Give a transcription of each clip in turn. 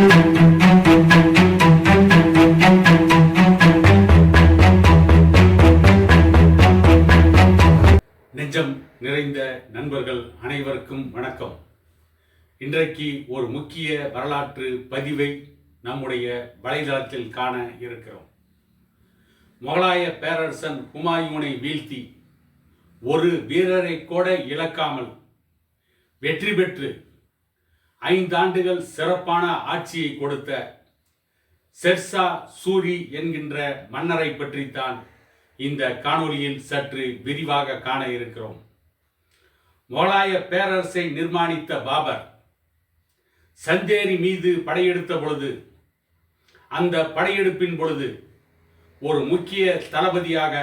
நெஞ்சம் நிறைந்த நண்பர்கள் அனைவருக்கும் வணக்கம். இன்றைக்கு ஒரு முக்கிய வரலாற்று பதிவை நம்முடைய வலைதளத்தில் காண இருக்கிறோம். முகலாய பேரரசன் ஹுமாயூனை வீழ்த்தி ஒரு வீரரை கூட இழக்காமல் வெற்றி பெற்று ஐந்தாண்டுகள் சிறப்பான ஆட்சியை கொடுத்த செர்சா சூரி என்கின்ற மன்னரை பற்றித்தான் இந்த காணொலியில் சற்று விரிவாக காண இருக்கிறோம். மோலாய பேரரசை நிர்மாணித்த பாபர் சந்தேரி மீது படையெடுத்த பொழுது அந்த படையெடுப்பின் பொழுது ஒரு முக்கிய தளபதியாக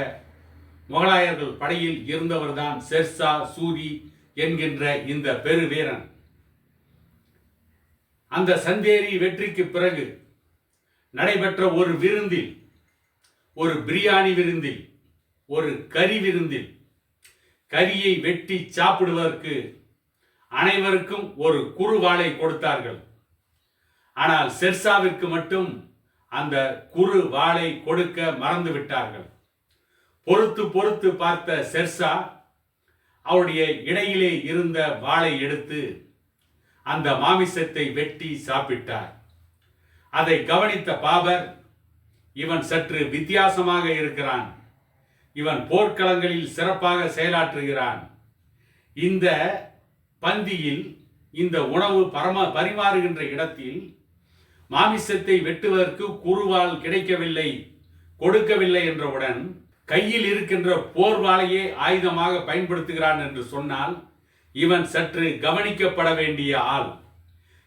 முகலாயர்கள் படையில் இருந்தவர்தான் செர்சா சூரி என்கின்ற இந்த பெருவீரன். அந்த சந்தேரி வெற்றிக்கு பிறகு நடைபெற்ற ஒரு விருந்தில் ஒரு பிரியாணி விருந்தில் ஒரு கறி விருந்தில் கரியை வெட்டி சாப்பிடுவதற்கு அனைவருக்கும் ஒரு குறுவாளை கொடுத்தார்கள். ஆனால் செர்சாவிற்கு மட்டும் அந்த குறு வாளை கொடுக்க மறந்து விட்டார்கள் பொறுத்து பொறுத்து பார்த்த செர்சா அவருடைய இடையிலே இருந்த வாளை எடுத்து அந்த மாமிசத்தை வெட்டி சாப்பிட்டார். அதை கவனித்த பாபர் இவன் சற்று வித்தியாசமாக இருக்கிறான். இவன் போர்க்களங்களில் சிறப்பாக செயலாற்றுகிறான். இந்த பந்தியில் இந்த உணவு பரம பரிமாறுகின்ற இடத்தில் மாமிசத்தை வெட்டுவதற்கு குருவால் கிடைக்கவில்லை கொடுக்கவில்லை என்றவுடன் கையில் இருக்கின்ற போர்வாளையே ஆயுதமாக பயன்படுத்துகிறான் என்று சொன்னால் இவன் சற்று கவனிக்கப்பட வேண்டிய ஆள்.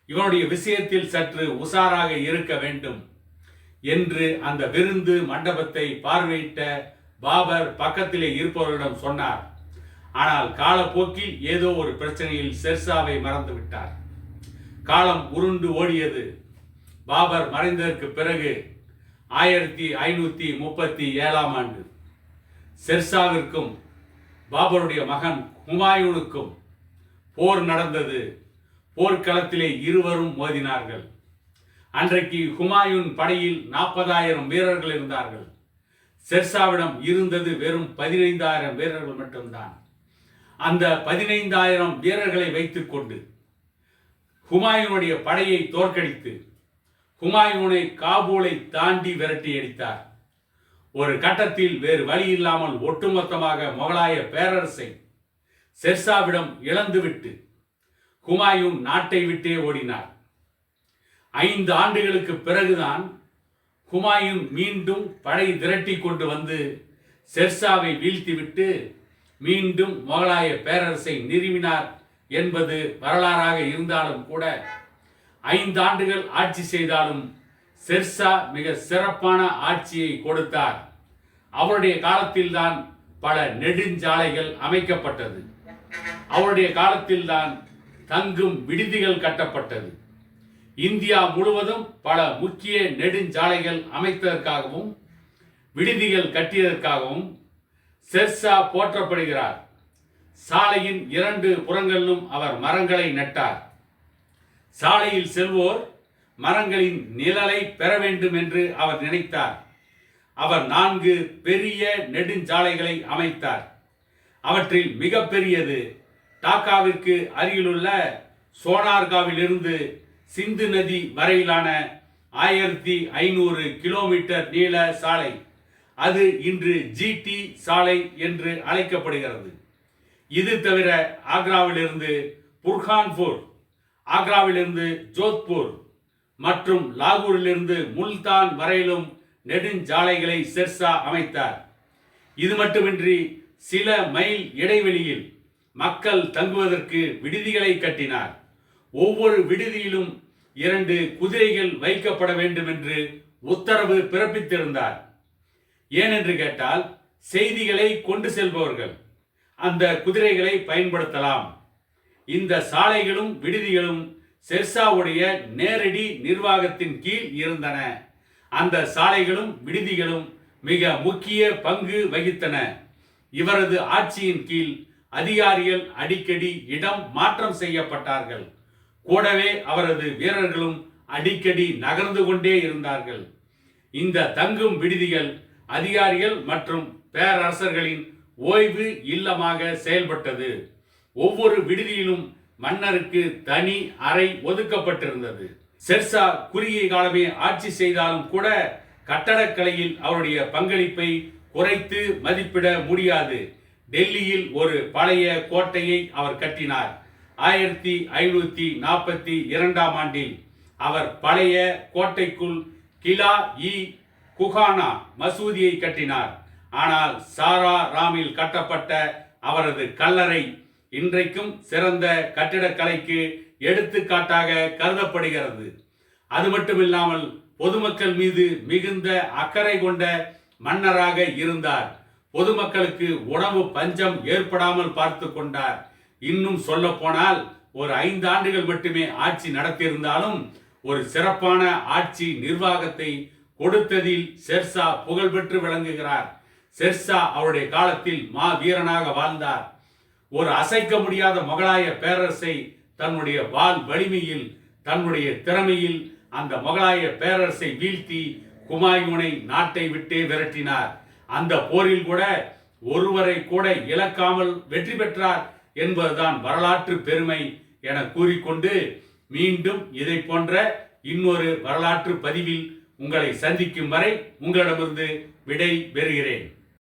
இவனுடைய விஷயத்தில் சற்று உஷாராக இருக்க வேண்டும் என்று அந்த விருந்து மண்டபத்தை பார்வையிட்ட பாபர் பக்கத்திலே இருப்பவர்களிடம் சொன்னார். ஆனால் காலப்போக்கில் ஏதோ ஒரு பிரச்சனையில் செர்சாவை மறந்து விட்டார். காலம் உருண்டு ஓடியது. பாபர் மறைந்ததற்கு பிறகு ஆயிரத்தி ஐநூற்றி முப்பத்தி ஏழாம் ஆண்டு செர்சாவிற்கும் பாபருடைய மகன் ஹுமாயூனுக்கும் போர் நடந்தது. போர்க்களத்திலே இருவரும் மோதினார்கள். அன்றைக்கு ஹுமாயூன் படையில் நாற்பதாயிரம் வீரர்கள் இருந்தார்கள். செர்சாவிடம் இருந்தது வெறும் பதினைந்தாயிரம் வீரர்கள் மட்டும்தான். அந்த பதினைந்தாயிரம் வீரர்களை வைத்துக்கொண்டு ஹுமாயூனுடைய படையை தோற்கடித்து ஹுமாயூனை காபூலை தாண்டி விரட்டி அடித்தார். ஒரு கட்டத்தில் வேறு வழி இல்லாமல் ஒட்டுமொத்தமாக முகலாய பேரரசை செர்சாவிடம் இழந்துவிட்டு ஹுமாயூன் நாட்டை விட்டே ஓடினார். ஐந்து ஆண்டுகளுக்கு பிறகுதான் ஹுமாயூன் மீண்டும் படை திரட்டி கொண்டு வந்து செர்சாவை வீழ்த்திவிட்டு மீண்டும் முகலாய பேரரசை நிறுவினார் என்பது வரலாறாக இருந்தாலும் கூட ஐந்து ஆண்டுகள் ஆட்சி செய்தாலும் செர்சா மிக சிறப்பான ஆட்சியை கொடுத்தார். அவருடைய காலத்தில்தான் பல நெடுஞ்சாலைகள் அமைக்கப்பட்டது. அவருடைய காலத்தில்தான் தங்கும் விடுதிகள் கட்டப்பட்டது. இந்தியா முழுவதும் பல முக்கிய நெடுஞ்சாலைகள் அமைத்ததற்காகவும் விடுதிகள் கட்டியதற்காகவும் செர்சா போற்றப்படுகிறார். சாலையின் இரண்டு புறங்களிலும் அவர் மரங்களை நட்டார். சாலையில் செல்வோர் மரங்களின் நிழலை பெற வேண்டும் என்று அவர் நினைத்தார். அவர் நான்கு பெரிய நெடுஞ்சாலைகளை அமைத்தார். அவற்றில் மிகப்பெரியது டாக்காவிற்கு அருகிலுள்ள சோனார்காவிலிருந்து சிந்து நதி வரையிலான ஆயிரத்தி ஐநூறு கிலோமீட்டர் நீள சாலை. அது இன்று ஜிடி சாலை என்று அழைக்கப்படுகிறது. இது தவிர ஆக்ராவிலிருந்து புர்ஹான்பூர் ஆக்ராவிலிருந்து ஜோத்பூர் மற்றும் லாகூரிலிருந்து முல்தான் வரையிலும் நெடுஞ்சாலைகளை செர்சா அமைத்தார். இது மட்டுமின்றி சில மைல் இடைவெளியில் மக்கள் தங்குவதற்கு விடுதிகளை கட்டினார். ஒவ்வொரு விடுதியிலும் இரண்டு குதிரைகள் வைக்கப்பட வேண்டும் என்று உத்தரவு பிறப்பித்திருந்தார். ஏனென்று கேட்டால் செய்திகளை கொண்டு செல்பவர்கள் அந்த குதிரைகளை பயன்படுத்தலாம். இந்த சாலைகளும் விடுதிகளும் செர்சாவுடைய நேரடி நிர்வாகத்தின் கீழ் இருந்தன. அந்த சாலைகளும் விடுதிகளும் மிக முக்கிய பங்கு வகித்தன. இவரது ஆட்சியின் கீழ் அதிகாரிகள் அடிக்கடி இடம் மாற்றம் செய்யப்பட்டார்கள். கூடவே அவரது வீரர்களும் அடிக்கடி நகர்ந்து கொண்டே இருந்தார்கள். இந்த தங்கும் விடுதிகள் அதிகாரிகள் மற்றும் பேரரசர்களின் ஓய்வு இல்லமாக செயல்பட்டது. ஒவ்வொரு விடுதியிலும் மன்னருக்கு தனி அறை ஒதுக்கப்பட்டிருந்தது. செர்சா குறுகிய காலமே ஆட்சி செய்தாலும் கூட கட்டடக்கலையில் அவருடைய பங்களிப்பை குறைத்து மதிப்பிட முடியாது. டெல்லியில் ஒரு பழைய கோட்டையை அவர் கட்டினார். ஆயிரத்தி ஐநூற்றி நாற்பத்தி இரண்டாம் ஆண்டில் அவர் பழைய கோட்டைக்குள் கிலா இ. குஹானா மசூதியை கட்டினார். ஆனால் சாரா ராமில் கட்டப்பட்ட அவரது கல்லறை இன்றைக்கும் சிறந்த கட்டிடக்கலைக்கு எடுத்துக்காட்டாக கருதப்படுகிறது. அது மட்டுமில்லாமல் பொதுமக்கள் மீது மிகுந்த அக்கறை கொண்ட மன்னராக இருந்தார். பொதுமக்களுக்கு உணவு பஞ்சம் ஏற்படாமல் பார்த்து கொண்டார். இன்னும் சொல்ல போனால் ஒரு ஐந்து ஆண்டுகள் மட்டுமே ஆட்சி நடத்தியிருந்தாலும் ஒரு சிறப்பான ஆட்சி நிர்வாகத்தை கொடுத்ததில் ஷெர்ஷா புகழ்பெற்று விளங்குகிறார். ஷெர்ஷா அவருடைய காலத்தில் மா வீரனாக வாழ்ந்தார். ஒரு அசைக்க முடியாத முகலாய பேரரசை தன்னுடைய வால் வலிமையில் தன்னுடைய திறமையில் அந்த முகலாய பேரரசை வீழ்த்தி குமாயூனை நாட்டை விட்டே விரட்டினார். அந்த போரில் கூட ஒருவரை கூட இழக்காமல் வெற்றி பெற்றார் என்பதுதான் வரலாற்று பெருமை என கூறிக்கொண்டு மீண்டும் இதை போன்ற இன்னொரு வரலாற்று பதிவில் உங்களை சந்திக்கும் வரை உங்களிடமிருந்து விடை பெறுகிறேன்.